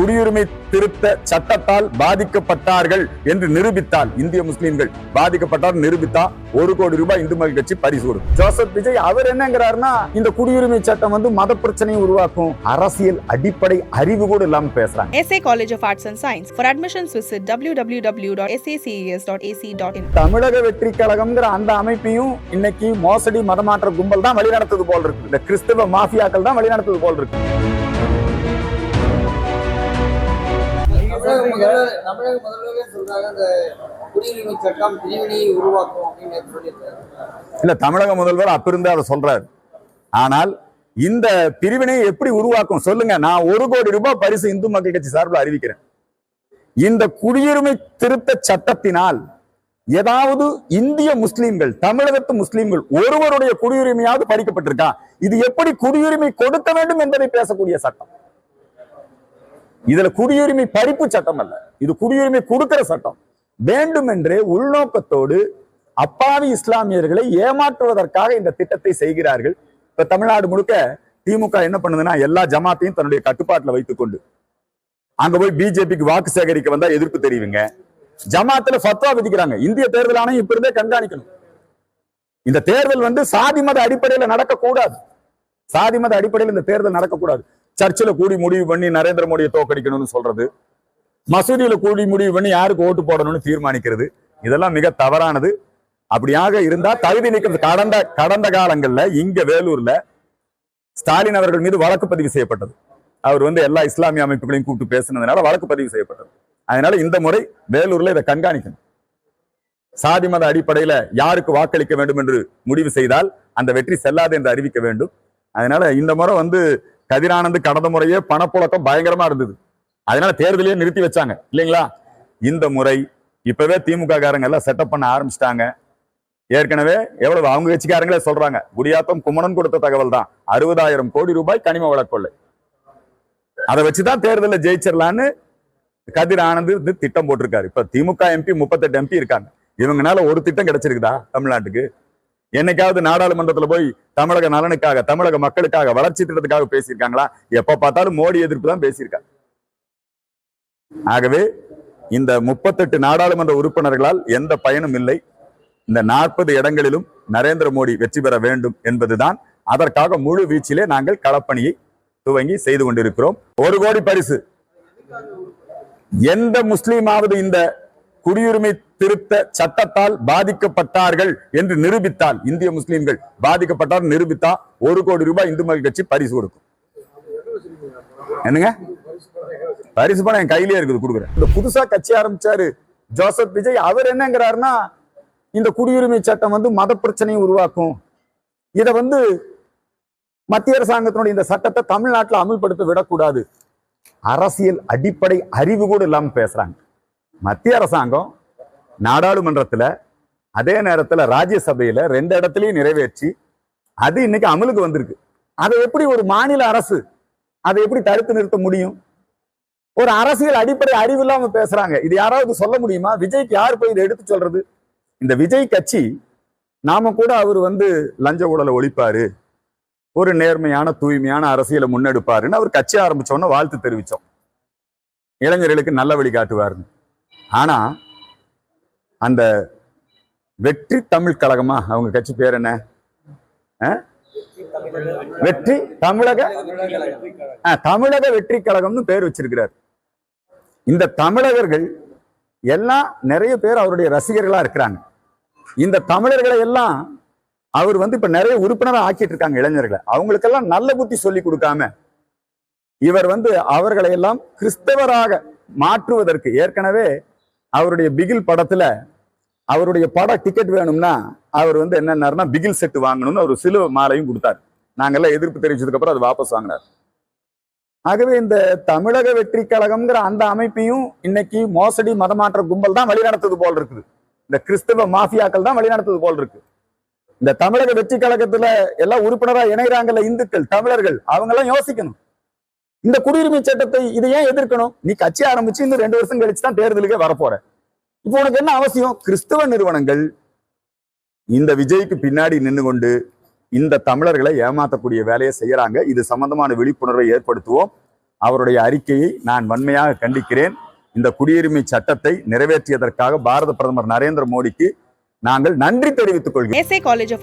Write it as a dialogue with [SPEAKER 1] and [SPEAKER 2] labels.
[SPEAKER 1] குடியுரிமை திருத்த சட்டத்தால் பாதிக்கப்பட்டார்கள் என்று நிரூபித்தால் இந்திய முஸ்லிம்கள். பாதிக்கப்பட்டார் நிரூபித்தா ஒரு கோடி ரூபாய் இந்து மக்கள் கட்சி பரிசு கொடுக்கும் ஜோசப் விஜய் அவர் என்னங்கிறாருன்னா இந்த குடியுரிமை சட்டம் வந்து மத பிரச்சனையை உருவாக்கும் அரசியல் அடிப்படை அறிவு கூட இல்லாம பேசுறாங்க.
[SPEAKER 2] SA College of Arts and Science. For admissions, visit www.saces.ac.in.
[SPEAKER 1] தமிழக வெற்றி கழகம்ங்கிற அந்த அமைப்பையும் இன்னைக்கு மோசடி மதமாற்ற கும்பல் தான் வழிநடத்துது போல் இருக்கு. இந்த கிறிஸ்தவ மாஃபியாக்கள் தான் வழிநடத்துது போல் இருக்கு.
[SPEAKER 3] தமிழக முதல்வர் தமிழக முதல்வரே சொல்றாங்க இந்த குடியுரிமை சட்டம் பிரிவினையை உருவாக்கும் அப்படின்னு சொல்லியிருக்காரு.
[SPEAKER 1] இல்ல தமிழக முதல்வர் அப்ப இருந்து அதை சொல்றாரு. ஆனால் இந்த பிரிவினையை எப்படி உருவாக்கும் சொல்லுங்க. நான் ஒரு கோடி ரூபாய் பரிசு இந்து மக்கள் கட்சி சார்பில் அறிவிக்கிறேன். இந்த குடியுரிமை திருத்த சட்டத்தினால் ஏதாவது இந்திய முஸ்லிம்கள் தமிழகத்து முஸ்லிம்கள் ஒருவருடைய குடியுரிமையாவது பறிக்கப்பட்டிருக்கா? இது எப்படி குடியுரிமை கொடுக்க வேண்டும் என்பதை பேசக்கூடிய சட்டம்? இதுல குடியுரிமை பறிப்பு சட்டம் அல்ல. இது குடியுரிமை கொடுக்கிற சட்டம். வேண்டுமென்றே உள்நோக்கத்தோடு அப்பாவி இஸ்லாமியர்களை ஏமாற்றுவதற்காக இந்த திட்டத்தை செய்கிறார்கள். இப்ப தமிழ்நாடு முழுக்க திமுக என்ன பண்ணுதுன்னா எல்லா ஜமாத்தையும் தன்னுடைய கட்டுப்பாட்டுல வைத்துக் கொண்டு அங்க போய் பிஜேபிக்கு வாக்கு சேகரிக்க வந்தா எதிர்ப்பு தெரிவிங்க ஜமாத்துல ஃபத்வா விதிக்கிறாங்க. இந்திய தேர்தல் ஆணையம் இப்ப இருந்தே கண்காணிக்கணும். இந்த தேர்தல் வந்து சாதி மத அடிப்படையில நடக்கக்கூடாது. சாதி மத அடிப்படையில் இந்த தேர்தல் நடக்கக்கூடாது. சர்ச்சில் கூடி முடிவு பண்ணி நரேந்திர மோடியை தோக்கடிக்கணும்னு சொல்றது. மசூதியில கூடி முடிவு பண்ணி யாருக்கு ஓட்டு போடணும்னு தீர்மானிக்கிறது? இதெல்லாம் மிக தவறானது. அப்படியாக இருந்தா தகுதி நீக்கம் கடந்த கடந்த காலங்கள்ல இங்க வேலூர்ல ஸ்டாலின் அவர்கள் மீது வழக்கு பதிவு செய்யப்பட்டது. அவர் வந்து எல்லா இஸ்லாமிய அமைப்புகளையும் கூப்பிட்டு பேசினதுனால வழக்கு பதிவு செய்யப்பட்டது. அதனால இந்த முறை வேலூர்ல இதை கண்காணிக்கணும். சாதி மத அடிப்படையில யாருக்கு வாக்களிக்க வேண்டும் என்று முடிவு செய்தால் அந்த வெற்றி செல்லாது என்று அறிவிக்க வேண்டும். அதனால இந்த முறை வந்து கதிரானந்து கடந்த முறையே பணப்புழக்கம் பயங்கரமா இருந்தது. அதனால தேர்தலையே நிறுத்தி வச்சாங்க. இல்லைங்களா? இந்த முறை இப்பவே திமுக காரங்க எல்லாம் செட்டப் பண்ண ஆரம்பிச்சிட்டாங்க. ஏற்கனவே எவ்வளவு அவங்க கட்சிக்காரங்களே சொல்றாங்க. குடியாத்தம் குமணன் கொடுத்த தகவல் தான். அறுபதாயிரம் கோடி ரூபாய் கனிம வளக்கொள்ளை அதை வச்சுதான் தேர்தலில் ஜெயிச்சிடலான்னு கதிர் ஆனந்த் வந்து திட்டம் போட்டிருக்காரு. இப்ப திமுக எம்பி முப்பத்தெட்டு எம்பி இருக்காங்க. இவங்கனால ஒரு திட்டம் கிடைச்சிருக்குதா தமிழ்நாட்டுக்கு? என்னைக்காவது நாடாளுமன்றத்துல போய் தமிழக நலனுக்காக தமிழக மக்களுக்காக வளர்ச்சி திட்டத்துக்காக பேசியிருக்காங்களா? எப்ப பார்த்தாலும் மோடி எதிர்ப்பு தான் பேசியிருக்காங்க ஆகவே இந்த முப்பத்தெட்டு நாடாளுமன்ற உறுப்பினர்களால் எந்த பயனும் இல்லை. இந்த நாற்பது இடங்களிலும் நரேந்திர மோடி வெற்றி பெற வேண்டும் என்பதுதான். அதற்காக முழு வீச்சிலே நாங்கள் களப்பணியை துவங்கி செய்து கொண்டிருக்கிறோம். ஒரு கோடி பரிசு. எந்த முஸ்லீமாவது இந்த குடியுரிமை திருத்த சட்டத்தால் பாதிக்கப்பட்டார்கள் என்று நிரூபித்தால் இந்திய முஸ்லிம்கள் பாதிக்கப்பட்டார் நிரூபித்தா ஒரு கோடி ரூபாய் இந்து மக்கள் கட்சி பரிசு கொடுக்கும். என்னங்க? பரிசு பணம் என் கையிலே இருக்குது கொடுக்குறேன். இந்த புதுசா கட்சி ஆரம்பிச்சாரு ஜோசப் விஜய். அவர் என்னங்கிறாருன்னா இந்த குடியுரிமை சட்டம் வந்து மத பிரச்சனையை உருவாக்கும். இத வந்து மத்திய அரசாங்கத்தினுடைய இந்த சட்டத்தை தமிழ்நாட்டில் அமல்படுத்த விடக்கூடாது. அரசியல் அடிப்படை அறிவு கூட இல்லாம பேசுறாங்க. மத்திய அரசாங்கம் நாடாளுமன்றத்துல அதே நேரத்துல ராஜ்யசபையில ரெண்டு இடத்துலயும் நிறைவேற்றி அது இன்னைக்கு அமலுக்கு வந்திருக்கு. அதை எப்படி ஒரு மாநில அரசு அதை எப்படி தடுத்து நிறுத்த முடியும்? ஒரு அரசியல் அடிப்படை அறிவு இல்லாம பேசுறாங்க. இது யாராவது சொல்ல முடியுமா? விஜய்க்கு யார் போய் இதை எடுத்து சொல்றது? இந்த விஜய் கட்சி நாம கூட அவர் வந்து லஞ்ச ஊழலை ஒழிப்பாரு. ஒரு நேர்மையான தூய்மையான அரசியலை முன்னெடுப்பாருன்னு அவர் கட்சி ஆரம்பிச்சோன்னு வாழ்த்து தெரிவிச்சோம். இளைஞர்களுக்கு நல்ல வழி காட்டுவாருன்னு. ஆனா அந்த வெற்றி தமிழ் கழகமா? அவங்க கட்சி பேர் என்ன? வெற்றி தமிழக? தமிழக வெற்றி கழகம்னு பேர் வச்சிருக்கிறார். இந்த தமிழகர்கள் எல்லாம் நிறைய பேர் அவருடைய ரசிகர்களா இருக்கிறாங்க. இந்த தமிழர்களை எல்லாம் அவர் வந்து இப்ப நிறைய உறுப்பினரா ஆக்கிட்டு இருக்காங்க இளைஞர்களை. அவங்களுக்கெல்லாம் நல்ல புத்தி சொல்லி கொடுக்காம இவர் வந்து அவர்களை எல்லாம் கிறிஸ்தவராக மாற்றுவதற்கு ஏற்கனவே அவருடைய பிகில் படத்துல அவருடைய பட டிக்கெட் வேணும்னா அவர் வந்து என்னன்னாருன்னா பிகில் செட் வாங்கணும்னு ஒரு சிலுவ மாலையும் கொடுத்தார். நாங்கெல்லாம் எதிர்ப்பு தெரிவிச்சதுக்கு அப்புறம் அது வாபஸ் வாங்கினார். ஆகவே இந்த தமிழக வெற்றி கழகம்ங்கிற அந்த அமைப்பையும் இன்னைக்கு மோசடி மதமாற்ற கும்பல் தான் வழிநடத்துது போல் இருக்குது. இந்த கிறிஸ்தவ மாஃபியாக்கள் தான் வழிநடத்துது போல் இருக்கு. இந்த தமிழக வெற்றி கழகத்துல எல்லாம் உறுப்பினரா இணைகிறாங்கல்ல இந்துக்கள் தமிழர்கள் அவங்க எல்லாம் யோசிக்கணும். இந்த குடியுரிமை சட்டத்தை இதை ஏன் எதிர்க்கணும்? நீ கட்சி ஆரம்பிச்சு இன்னும் ரெண்டு வருஷம் கழிச்சு தான் தேர்தலுக்கே வரப்போற. இப்போ உனக்கு என்ன அவசியம்? கிறிஸ்தவ நிறுவனங்கள் இந்த விஜய்க்கு பின்னாடி நின்று கொண்டு இந்த தமிழர்களை ஏமாத்தக்கூடிய வேலையை செய்யறாங்க. இது சம்பந்தமான விழிப்புணர்வை ஏற்படுத்துவோம். அவருடைய அறிக்கையை நான் வன்மையாக கண்டிக்கிறேன். இந்த குடியுரிமை சட்டத்தை நிறைவேற்றியதற்காக பாரத பிரதமர் நரேந்திர மோடிக்கு நாங்கள் நன்றி தெரிவித்துக் கொள்கிறோம்.
[SPEAKER 2] SA College of